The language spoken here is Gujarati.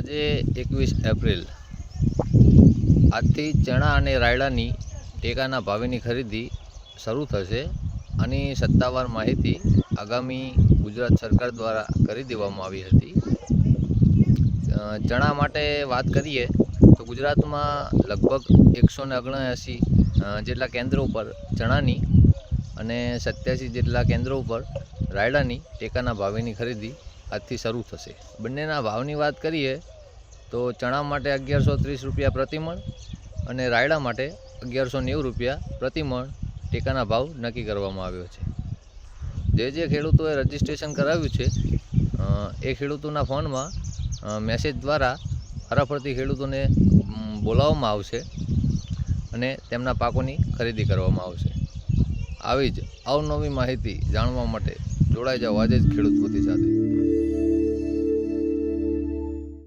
આજે એકવીસ એપ્રિલ. આજથી ચણા અને રાયડાની ટેકાના ભાવેની ખરીદી શરૂ થશે આની સત્તાવાર માહિતી આગામી ગુજરાત સરકાર દ્વારા કરી દેવામાં આવી હતી. ચણા માટે વાત કરીએ તો ગુજરાતમાં લગભગ એકસો ને ઓગણએંસી જેટલા કેન્દ્રો ઉપર ચણાની અને સત્યાસી જેટલા કેન્દ્રો ઉપર રાયડાની ટેકાના ભાવેની ખરીદી આજથી શરૂ થશે. બંનેના ભાવની વાત કરીએ તો ચણા માટે અગિયારસો ત્રીસ રૂપિયા પ્રતિમણ અને રાયડા માટે અગિયારસો નેવું રૂપિયા પ્રતિમણ ટેકાના ભાવ નક્કી કરવામાં આવ્યો છે. જે જે ખેડૂતોએ રજિસ્ટ્રેશન કરાવ્યું છે એ ખેડૂતોના ફોનમાં મેસેજ દ્વારા ફરાફરતી ખેડૂતોને બોલાવવામાં આવશે અને તેમના પાકોની ખરીદી કરવામાં આવશે. આવી જ અવનવી માહિતી જાણવા માટે જોડાઈ જાઓ આજે જ ખેડૂત સાથે.